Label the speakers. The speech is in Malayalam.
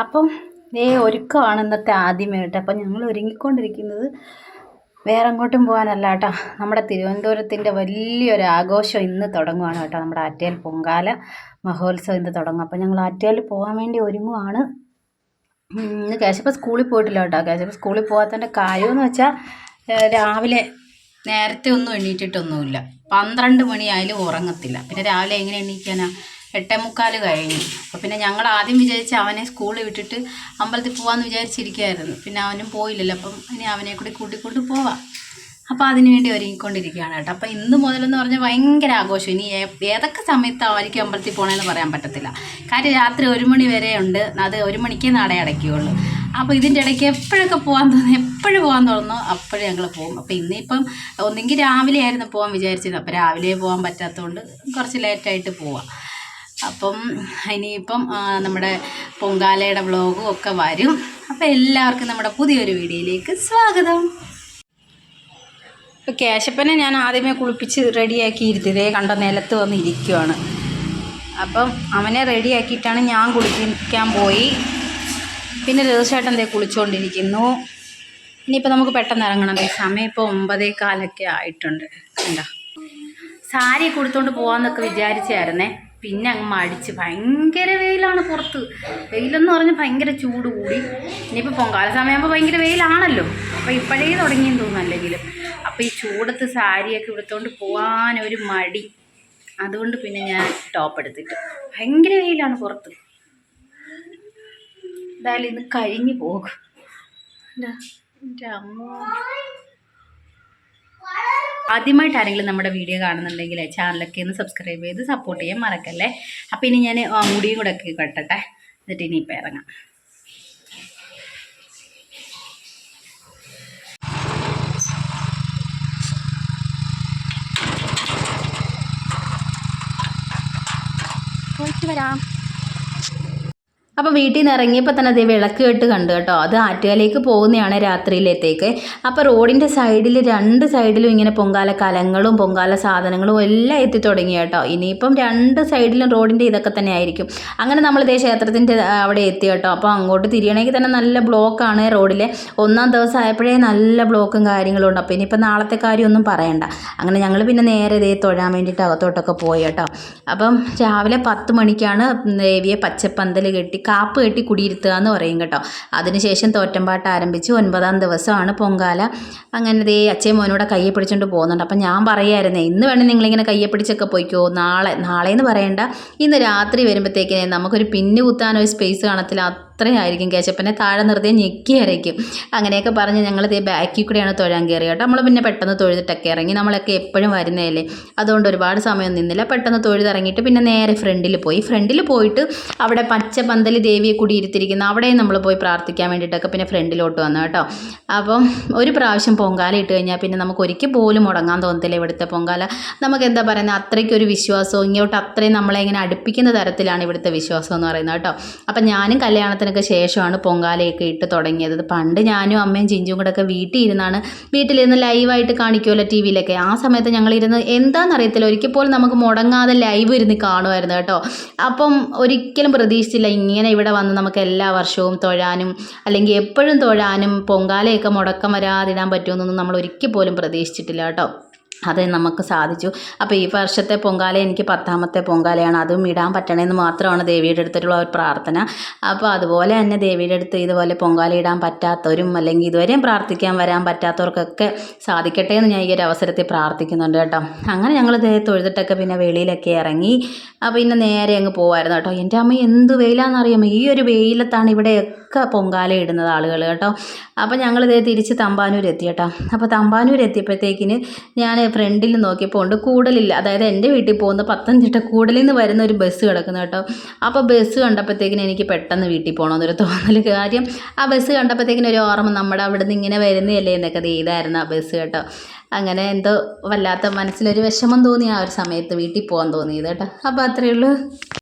Speaker 1: അപ്പം ഏ ഒരുക്കമാണ് ഇന്നത്തെ ആദ്യമായിട്ട്. അപ്പം ഞങ്ങൾ ഒരുങ്ങിക്കൊണ്ടിരിക്കുന്നത് വേറെ എങ്ങോട്ടും പോകാനല്ല കേട്ടോ. നമ്മുടെ തിരുവനന്തപുരത്തിന്റെ വലിയൊരു ആഘോഷം ഇന്ന് തുടങ്ങുവാണ് കേട്ടോ. നമ്മുടെ ആറ്റേൽ പൊങ്കാല മഹോത്സവം ഇന്ന് തുടങ്ങും. അപ്പം ഞങ്ങൾ ആറ്റേൽ പോകാൻ വേണ്ടി ഒരുങ്ങുവാണ്. ഇന്ന് കേശപ്പ സ്കൂളിൽ പോയിട്ടില്ല കേട്ടോ. കേശപ്പ സ്കൂളിൽ പോകാത്തതിന്റെ കാര്യമെന്ന് വെച്ചാൽ രാവിലെ നേരത്തെ ഒന്നും എണീറ്റിട്ടൊന്നുമില്ല. പന്ത്രണ്ട് മണിയായാലും ഉറങ്ങത്തില്ല. പിന്നെ രാവിലെ എങ്ങനെ എണീക്കാനാ? എട്ടേ മുക്കാൽ കഴിഞ്ഞു. അപ്പോൾ പിന്നെ ഞങ്ങൾ ആദ്യം വിചാരിച്ച് അവനെ സ്കൂളിൽ വിട്ടിട്ട് അമ്പലത്തിൽ പോകാമെന്ന് വിചാരിച്ചിരിക്കുകയായിരുന്നു പിന്നെ അവനും പോയില്ലല്ലോ. അപ്പം ഇനി അവനെ കൂടി കൂട്ടിക്കൊണ്ട് പോവാം. അപ്പോൾ അതിന് വേണ്ടി ഒരുങ്ങിക്കൊണ്ടിരിക്കുകയാണ് കേട്ടോ. അപ്പോൾ ഇന്ന് മുതലെന്ന് പറഞ്ഞാൽ ഭയങ്കര ആഘോഷം. ഇനി ഏതൊക്കെ സമയത്തായിരിക്കും അമ്പലത്തിൽ പോകണമെന്ന് പറയാൻ പറ്റത്തില്ല. കാര്യം രാത്രി ഒരു മണി വരെ ഉണ്ട്. അത് ഒരു മണിക്കേ നട അടയ്ക്കുകയുള്ളൂ. അപ്പോൾ ഇതിന്റെ ഇടയ്ക്ക് എപ്പോഴൊക്കെ പോകാൻ തോന്നുന്നു? എപ്പോഴും പോകാൻ തോന്നുന്നു? അപ്പോഴും ഞങ്ങൾ പോകും. അപ്പോൾ ഇന്നിപ്പം ഒന്നെങ്കിൽ രാവിലെ ആയിരുന്നു പോകാൻ വിചാരിച്ചത്. അപ്പോൾ രാവിലെ പോകാൻ പറ്റാത്തതുകൊണ്ട് കുറച്ച് ലേറ്റായിട്ട് പോവാം. അപ്പം ഇനിയിപ്പം നമ്മുടെ പൊങ്കാലയുടെ വ്ളോഗും ഒക്കെ വരും. അപ്പം എല്ലാവർക്കും നമ്മുടെ പുതിയൊരു വീഡിയോയിലേക്ക് സ്വാഗതം. ഇപ്പോൾ കേശപ്പനെ ഞാൻ ആദ്യമേ കുളിപ്പിച്ച് റെഡിയാക്കി ഇരുത്തിയതേ കണ്ട നിലത്ത് വന്ന് ഇരിക്കുവാണ് അപ്പം അവനെ റെഡിയാക്കിയിട്ടാണ് ഞാൻ കുളിപ്പിക്കാൻ പോയി. പിന്നെ രതീഷേട്ടൻ ദേ കുളിച്ചുകൊണ്ടിരിക്കുന്നു ഇനിയിപ്പോൾ നമുക്ക് പെട്ടെന്ന് ഇറങ്ങണം. സമയം ഇപ്പോൾ ഒമ്പതേ കാലൊക്കെ ആയിട്ടുണ്ട്. കണ്ടോ? സാരി കൊടുത്തോണ്ട് പോകാമെന്നൊക്കെ വിചാരിച്ചായിരുന്നേ. പിന്നെ അങ്ങ് മടിച്ച്. ഭയങ്കര വെയിലാണ് പുറത്ത്. വെയിലെന്ന് പറഞ്ഞാൽ ഭയങ്കര ചൂട് കൂടി. ഇനിയിപ്പോൾ പൊങ്കാല സമയമാകുമ്പോൾ ഭയങ്കര വെയിലാണല്ലോ. അപ്പോൾ ഇപ്പോഴേ തുടങ്ങിയെന്ന് തോന്നുന്നു അപ്പോൾ ഈ ചൂടത്ത് സാരിയൊക്കെ ഇവിടുത്തോണ്ട് പോകാൻ ഒരു മടി. അതുകൊണ്ട് പിന്നെ ഞാൻ ടോപ്പ് എടുത്തിട്ട്. ഭയങ്കര വെയിലാണ് പുറത്ത്. എന്തായാലും ഇന്ന് കഴിഞ്ഞു പോകും. എന്റെ അമ്മ. ആദ്യമായിട്ട് ആരെങ്കിലും നമ്മുടെ വീഡിയോ കാണുന്നുണ്ടെങ്കിൽ ചാനലൊക്കെ ഒന്ന് സബ്സ്ക്രൈബ് ചെയ്ത് സപ്പോർട്ട് ചെയ്യാൻ മറക്കല്ലേ? അപ്പം ഇനി ഞാൻ മുടിയും കൂടെ ഒക്കെ കെട്ടട്ടെ എന്നിട്ട് ഇനിയിപ്പോൾ ഇറങ്ങാം. പോയിട്ട് വരാം. അപ്പോൾ വീട്ടിൽ നിന്ന് ഇറങ്ങിയപ്പോൾ തന്നെ അതേ വിളക്ക് കെട്ട് കണ്ടു കേട്ടോ. അത് ആറ്റുകാലേക്ക് പോകുന്നതാണ് രാത്രിയിലത്തേക്ക്. അപ്പോൾ റോഡിന്റെ സൈഡിൽ രണ്ട് സൈഡിലും ഇങ്ങനെ പൊങ്കാല കലങ്ങളും പൊങ്കാല സാധനങ്ങളും എല്ലാം എത്തി തുടങ്ങി കേട്ടോ. ഇനിയിപ്പം രണ്ട് സൈഡിലും റോഡിന്റെ ഇതൊക്കെ തന്നെ ആയിരിക്കും. അങ്ങനെ നമ്മൾ ഇതേ ക്ഷേത്രത്തിന്റെ അവിടെ എത്തി കേട്ടോ. അപ്പോൾ അങ്ങോട്ട് തിരിയണമെങ്കിൽ തന്നെ നല്ല ബ്ലോക്കാണ് റോഡിലെ. ഒന്നാം ദിവസം ആയപ്പോഴേ നല്ല ബ്ലോക്കും കാര്യങ്ങളും ഉണ്ട്. അപ്പോൾ ഇനിയിപ്പോൾ നാളത്തെ കാര്യമൊന്നും പറയണ്ട. അങ്ങനെ ഞങ്ങൾ പിന്നെ നേരെ ഇതേ തൊഴാൻ വേണ്ടിയിട്ട് അകത്തോട്ടൊക്കെ പോയി കേട്ടോ. അപ്പം രാവിലെ പത്ത് മണിക്കാണ് ദേവിയെ പച്ചപ്പന്തൽ കെട്ടി കാപ്പ് കെട്ടി കുടിയിരുത്തുക എന്ന് പറയും കേട്ടോ. അതിനുശേഷം തോറ്റമ്പാട്ട് ആരംഭിച്ച് ഒൻപതാം ദിവസമാണ് പൊങ്കാല. അങ്ങനെ ദേ അച്ഛൻ മോനോടെ കയ്യെ പിടിച്ചുകൊണ്ട് പോകുന്നുണ്ട്. അപ്പം ഞാൻ പറയായിരുന്നേ ഇന്ന് വേണേൽ നിങ്ങളിങ്ങനെ കയ്യെ പിടിച്ചൊക്കെ പോയിക്കോ. നാളെ നാളെ എന്ന് പറയണ്ട. ഇന്ന് രാത്രി വരുമ്പോഴത്തേക്കിനെ നമുക്കൊരു പിന്നു കുത്താനൊരു സ്പേസ് കാണത്തില്ല. അത്രയായിരിക്കും കേശപ്പനെ താഴെ നിർത്തി ഞെക്കി അരയ്ക്കും. അങ്ങനെയൊക്കെ പറഞ്ഞ് ഞങ്ങൾ ഇതേ ബാക്കിൽ കൂടെയാണ് തൊഴാൻ കയറി കേട്ടോ. നമ്മൾ പിന്നെ പെട്ടെന്ന് തൊഴുതിട്ടൊക്കെ ഇറങ്ങി. നമ്മളൊക്കെ എപ്പോഴും വരുന്നതല്ലേ? അതുകൊണ്ട് ഒരുപാട് സമയം നിന്നില്ല. പെട്ടെന്ന് തൊഴുതിറങ്ങിയിട്ട് പിന്നെ നേരെ ഫ്രണ്ടിൽ പോയി. ഫ്രണ്ടിൽ പോയിട്ട് അവിടെ പച്ച പന്തൽ ദേവിയെ കുടിയിരുത്തിരിക്കുന്ന അവിടെയും നമ്മൾ പോയി പ്രാർത്ഥിക്കാൻ വേണ്ടിയിട്ടൊക്കെ പിന്നെ ഫ്രണ്ടിലോട്ട് വന്നു കേട്ടോ. അപ്പം ഒരു പ്രാവശ്യം പൊങ്കാല ഇട്ട് കഴിഞ്ഞാൽ പിന്നെ നമുക്ക് ഒരിക്കൽ പോലും മുടങ്ങാൻ തോന്നത്തില്ല ഇവിടുത്തെ പൊങ്കാല. നമുക്ക് എന്താ പറയുന്നത് അത്രയ്ക്കൊരു വിശ്വാസവും ഇങ്ങോട്ട് അത്രയും നമ്മളെ ഇങ്ങനെ അടുപ്പിക്കുന്ന തരത്തിലാണ് ഇവിടുത്തെ വിശ്വാസം എന്ന് പറയുന്നത് കേട്ടോ. അപ്പം ഞാനും കല്യാണത്തിനൊക്കെ ശേഷമാണ് പൊങ്കാലയൊക്കെ ഇട്ട് തുടങ്ങിയത്. പണ്ട് ഞാനും അമ്മയും ചിഞ്ചും കൂടെ ഒക്കെ വീട്ടിൽ ഇരുന്നാണ് വീട്ടിലിരുന്ന് ലൈവായിട്ട് കാണിക്കുമല്ലോ ടി വിയിലൊക്കെ. ആ സമയത്ത് ഞങ്ങളിരുന്ന് എന്താണെന്നറിയത്തില്ല ഒരിക്കൽ പോലും നമുക്ക് മുടങ്ങാതെ ലൈവ് ഇരുന്ന് കാണുമായിരുന്നു കേട്ടോ. അപ്പം ഒരിക്കലും പ്രതീക്ഷിച്ചില്ല ഇങ്ങനെ ഇവിടെ വന്ന് നമുക്ക് എല്ലാ വർഷവും തൊഴാനും അല്ലെങ്കിൽ എപ്പോഴും തൊഴാനും പൊങ്കാലയൊക്കെ മുടക്കം വരാതിടാൻ പറ്റുമെന്നൊന്നും നമ്മൾ ഒരിക്കൽ പോലും പ്രതീക്ഷിച്ചിട്ടില്ല കേട്ടോ. അത് നമുക്ക് സാധിച്ചു. അപ്പോൾ ഈ വർഷത്തെ പൊങ്കാല എനിക്ക് പത്താമത്തെ പൊങ്കാലയാണ്. അതും ഇടാൻ പറ്റണമെന്ന് മാത്രമാണ് ദേവിയുടെ അടുത്തുള്ള ഒരു പ്രാർത്ഥന. അപ്പോൾ അതുപോലെ തന്നെ ദേവിയുടെ അടുത്ത് ഇതുപോലെ പൊങ്കാല ഇടാൻ പറ്റാത്തവരും അല്ലെങ്കിൽ ഇതുവരെയും പ്രാർത്ഥിക്കാൻ വരാൻ പറ്റാത്തവർക്കൊക്കെ സാധിക്കട്ടെ എന്ന് ഞാൻ ഈ ഒരു അവസരത്തിൽ പ്രാർത്ഥിക്കുന്നുണ്ട് കേട്ടോ. അങ്ങനെ ഞങ്ങൾ തൊഴുതിട്ടൊക്കെ പിന്നെ വെളിയിലൊക്കെ ഇറങ്ങി. അപ്പോൾ പിന്നെ നേരെ അങ്ങ് പോവായിരുന്നു കേട്ടോ. എന്റെ അമ്മ എന്ത് വെയിലാണെന്നറിയാമോ? ഈ ഒരു വെയിലത്താണ് ഇവിടെയൊക്കെ പൊങ്കാല ഇടുന്നത് ആളുകൾ കേട്ടോ. അപ്പോൾ ഞങ്ങൾ ഇതേ തിരിച്ച് തമ്പാനൂർ എത്തി കേട്ടോ അപ്പോൾ തമ്പാനൂർ എത്തിയപ്പോഴത്തേക്കിന് ഞാൻ ഫ്രണ്ടിൽ നോക്കിയപ്പോൾ ഉണ്ട് കൂടലില്ല. അതായത് എന്റെ വീട്ടിൽ പോകുന്ന പത്തനംതിട്ട കൂടലിൽ നിന്ന് വരുന്ന ഒരു ബസ് കിടക്കുന്നു കേട്ടോ. അപ്പോൾ ബസ് കണ്ടപ്പോഴത്തേക്കിന് എനിക്ക് പെട്ടെന്ന് വീട്ടിൽ പോകണമെന്നൊരു തോന്നൽ കാര്യം. ആ ബസ് കണ്ടപ്പോഴത്തേക്കിന് ഒരു ഓർമ്മ നമ്മുടെ അവിടെ നിന്ന് ഇങ്ങനെ വരുന്നതല്ലേ എന്നൊക്കെ ചെയ്തായിരുന്നു ആ ബസ് കേട്ടോ. അങ്ങനെ എന്തോ വല്ലാത്ത മനസ്സിലൊരു വിഷമം തോന്നി ആ ഒരു സമയത്ത് വീട്ടിൽ പോകാൻ തോന്നിയത് കേട്ടോ. അപ്പോൾ അത്രയേ ഉള്ളൂ.